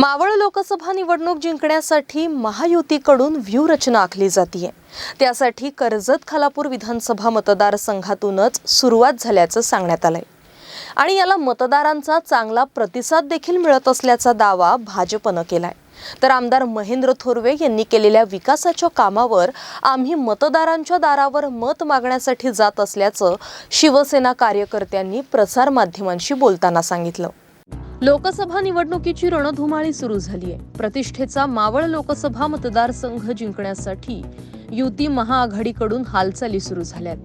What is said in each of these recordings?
मावळ लोकसभा निवडणूक जिंकण्यासाठी महायुतीकडून व्यूहरचना आखली जातीये. त्यासाठी कर्जत खालापूर विधानसभा मतदारसंघातूनच सुरुवात झाल्याचं सांगण्यात आलंय. आणि याला मतदारांचा चांगला प्रतिसाद देखील मिळत असल्याचा दावा भाजपनं केलाय. तर आमदार महेंद्र थोरवे यांनी केलेल्या विकासाच्या कामावर आम्ही मतदारांच्या दारावर मत मागण्यासाठी जात असल्याचं शिवसेना कार्यकर्त्यांनी प्रसारमाध्यमांशी बोलताना सांगितलं. लोकसभा निवडणुकीची रणधुमाळी सुरू झाली आहे प्रतिष्ठेचा मावळ लोकसभा मतदारसंघ जिंकण्यासाठी युती महाआघाडीकडून हालचाली सुरू झाल्यात.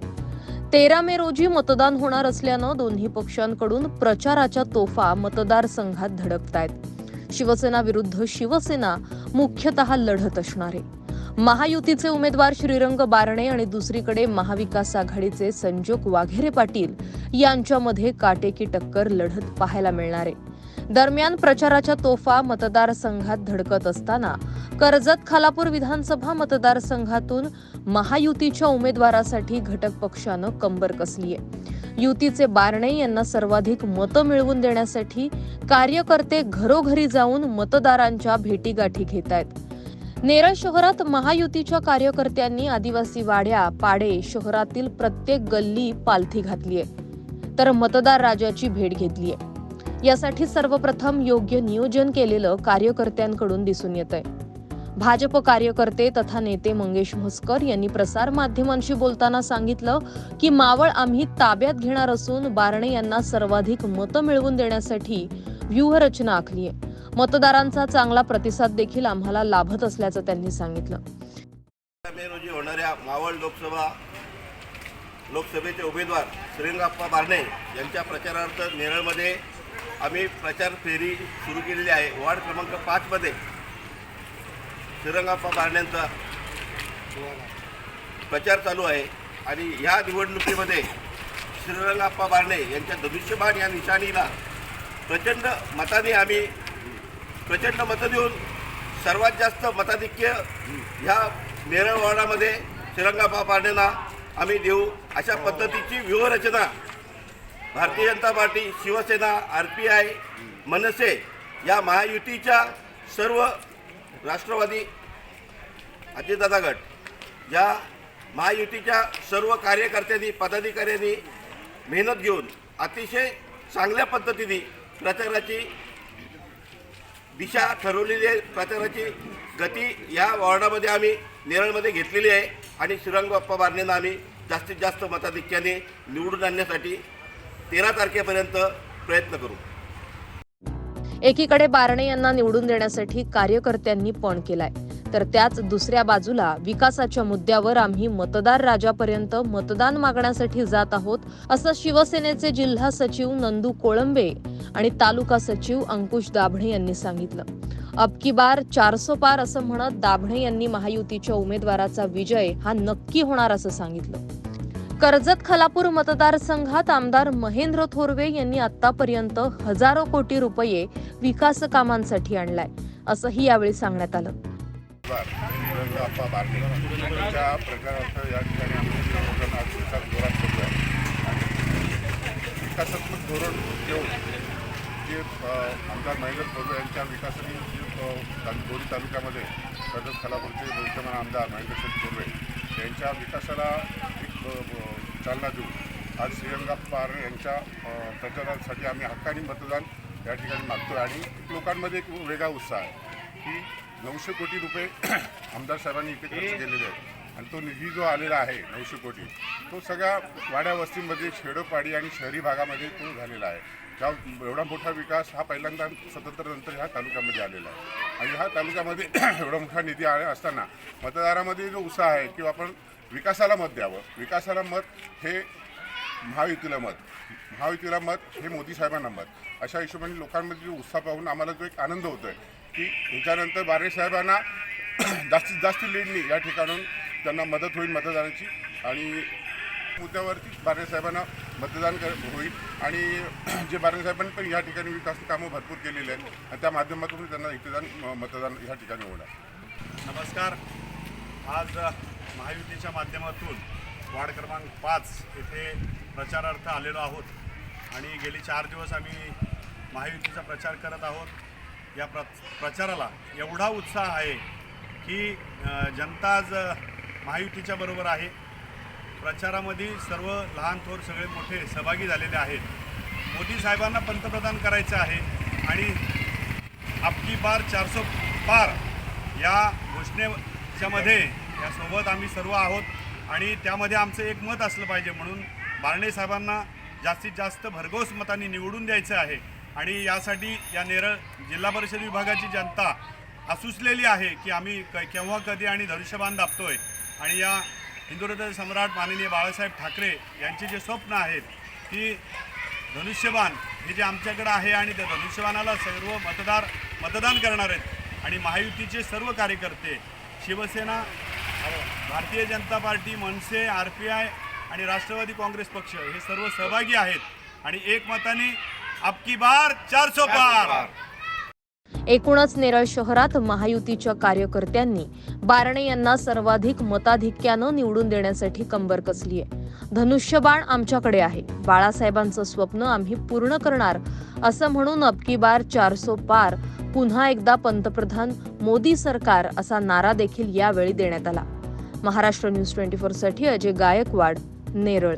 तेरा मे रोजी मतदान होणार असल्यानं दोन्ही पक्षांकडून प्रचाराच्या तोफा मतदारसंघात धडकतायत. शिवसेना विरुद्ध शिवसेना मुख्यतः लढत असणार. आहे महायुतीचे उमेदवार श्रीरंग बारणे आणि दुसरीकडे महाविकास आघाडीचे संजोग वाघेरे पाटील यांच्यामध्ये काटेकी टक्कर लढत पाहायला मिळणार. आहे दरम्यान प्रचाराच्या तोफा मतदारसंघात धडकत असताना कर्जत खालापूर विधानसभा मतदारसंघातून महायुतीच्या उमेदवारासाठी घटक पक्षानं कंबर कसली आहे. युतीचे बारणे यांना सर्वाधिक मतं मिळवून देण्यासाठी कार्यकर्ते घरोघरी जाऊन मतदारांच्या भेटीगाठी घेत आहेत नेरळ शहरात महायुतीच्या कार्यकर्त्यांनी आदिवासी वाड्या पाडे शहरातील प्रत्येक गल्ली पालथी घातली आहे. तर मतदार राजाची भेट घेतली आहे. यासाठी सर्वप्रथम योग्य नियोजन केलेलं कार्यकर्त्यांकडून दिसून येत आहे भाजप कार्यकर्ते तथा नेते मंगेश म्हसकर यांनी प्रसार माध्यमांशी बोलताना सांगितलं की मावळ आम्ही ताब्यात घेणार असून बारणे यांना सर्वाधिक मतं मिळवून देण्यासाठी व्यूहरचना आखली आहे. मतदारांचा चांगला प्रतिसाद देखील आम्हाला लाभत असल्याचं त्यांनी सांगितलं. मे रोजी होणाऱ्या मावळ लोकसभा लोकसभेचे उमेदवार श्रीरंगाप्पा बारणे यांच्या प्रचारार्थ नेरळमध्ये आम्ही प्रचार फेरी सुरू केलेली आहे. वार्ड क्रमांक पाचमध्ये श्रीरंगाप्पा बारण्यांचा प्रचार चालू आहे. आणि ह्या निवडणुकीमध्ये श्रीरंगाप्पा बारणे यांच्या धनुष्यबाण या निशाणीला प्रचंड मताने आम्ही प्रचंड मतं देऊन सर्वात जास्त मताधिक्य ह्या नेरळ वॉर्डामध्ये श्रीरंगाप्पा बारण्यांना आम्ही देऊ अशा पद्धतीची व्यूहरचना Bharatiya Janata Party Shivsena R P I Manase या महायुतीच्या सर्व राष्ट्रवादी अजितदादा गट या महायुतीच्या सर्व कार्यकर्त्यांनी पदाधिकाऱ्यांनी मेहनत घेऊन अतिशय चांगल्या पद्धतीने प्रचाराची दिशा ठरवलेली आहे. प्रचाराची गती या वॉर्डामध्ये आम्ही नेरळमध्ये घेतलेली आहे आणि श्रीरंग बाप्पा बारणेंना आम्ही जास्तीत जास्त मताधिक्याने निवडून आणण्यासाठी तेरा तारखेपर्यंत प्रयत्न करू. एकीकडे बारणे यांना निवडून देण्यासाठी कार्यकर्त्यांनी पण केलाय. तर त्याच दुसऱ्या बाजूला विकासाच्या मुद्द्यावर आम्ही मतदार राजापर्यंत मतदान मागण्यासाठी जात आहोत असं शिवसेनेचे जिल्हा सचिव नंदू कोळंबे आणि तालुका सचिव अंकुश दाभणे यांनी सांगितलं. अब की बार चारसो पार असं म्हणत दाभणे यांनी महायुतीच्या उमेदवाराचा विजय हा नक्की होणार असं सांगितलं. कर्जत खलापूर मतदारसंघात आमदार महेंद्र थोरवे यांनी आतापर्यंत हजारो कोटी रुपये विकास कामांसाठी आणलाय असंही यावेळी सांगण्यात आलं. विकासात्मक धोरण घेऊन जे आमदार महेंद्र थोरवे यांच्या विकासाने जे दोन्ही तालुक्यामध्ये कर्जत खलापूरचे विद्यमान आमदार महेंद्रसिंग थोरवे यांच्या विकासाला एक चालना देऊन आज श्रीरंगाप्पा बारणे यांच्या प्रचारासाठी आम्ही हक्कानी मतदान या ठिकाणी मागतो आणि लोकांमध्ये एक वेगळा उत्साह आहे की नऊशे कोटी रुपये आमदार साहेबांनी इथे खर्च केलेले आहेत. आणि तो निधी जो आलेला आहे नऊशे कोटी तो सगळ्या वाड्या वस्तींमध्ये खेडोपाडी आणि शहरी भागामध्ये तो झालेला आहे. त्या एवढा मोठा विकास हा पहिल्यांदा स्वतंत्रनंतर ह्या तालुक्यामध्ये आलेला आहे. आणि ह्या तालुक्यामध्ये एवढा मोठा निधी आला असताना मतदारामध्ये जो उत्साह आहे किंवा आपण विकासाला मत द्यावं. विकासाला मत हे महायुतीला मत. महायुतीला मत हे मोदी साहेबांना मत. अशा हिशोबाने लोकांमध्ये जो उत्साह पाहून आम्हाला जो एक आनंद होतो आहे की ह्याच्यानंतर बारे साहेबांना जास्तीत जास्त लीडनी या ठिकाणून त्यांना मदत होईल मतदानाची आणि मुद्द्यावरती बारे साहेबांना मतदान कर होईल. आणि जे बारे साहेबांनी पण या ठिकाणी विकास कामं भरपूर केलेली आहेत आणि त्या माध्यमातून त्यांना इतदान मतदान या ठिकाणी होणार. नमस्कार. आज महायुतीच्या माध्यमातून वार्ड क्रमांक पाच येथे प्रचारार्थ आलेलो आहोत. आणि गेले चार दिवस आम्ही महायुतीचा प्रचार करत आहोत. या प्र प्रचाराला एवढा उत्साह आहे की जनता आज महायुतीच्या बरोबर आहे. प्रचारामध्ये सर्व लहान थोर सगळे मोठे सहभागी झालेले आहेत. मोदी साहेबांना पंतप्रधान करायचं आहे आणि आपकी बार चारसो पार या घोषणे याच्यामध्ये यासोबत आम्ही सर्व आहोत आणि त्यामध्ये आमचं एक मत असलं पाहिजे म्हणून बारणे साहेबांना जास्तीत जास्त भरघोस मतांनी निवडून द्यायचं आहे. आणि यासाठी या नेरळ जिल्हा परिषद विभागाची जनता असुसलेली आहे की आम्ही क केव्हा कधी आणि धनुष्यबाण दाबतोय. आणि या हिंदुहृदय सम्राट माननीय बाळासाहेब ठाकरे यांचे जे स्वप्न आहेत की धनुष्यबाण हे जे आमच्याकडं आहे आणि त्या धनुष्यबाणाला सर्व मतदार मतदान करणार आहेत आणि महायुतीचे सर्व कार्यकर्ते Shivsena Bharatiya Janata Party Manase R P I आणि राष्ट्रवादी काँग्रेस पक्ष हे सर्व सहभागी आहेत आणि एकमताने अबकी बार चार पार. एकूणच नेरळ शहरात महायुतीच्या कार्यकर्त्यांनी बारणे यांना सर्वाधिक मताधिक्यानं निवडून देण्यासाठी कंबर कसली आहे धनुष्यबाण आमच्याकडे आहे. बाळासाहेबांचं स्वप्न आम्ही पूर्ण करणार. असं म्हणून अबकी बार चारसो पार पुन्हा एकदा पंतप्रधान मोदी सरकार असा नारा देखील यावेळी देण्यात आला. महाराष्ट्र न्यूज ट्वेंटी साठी अजय गायकवाड नेरळ.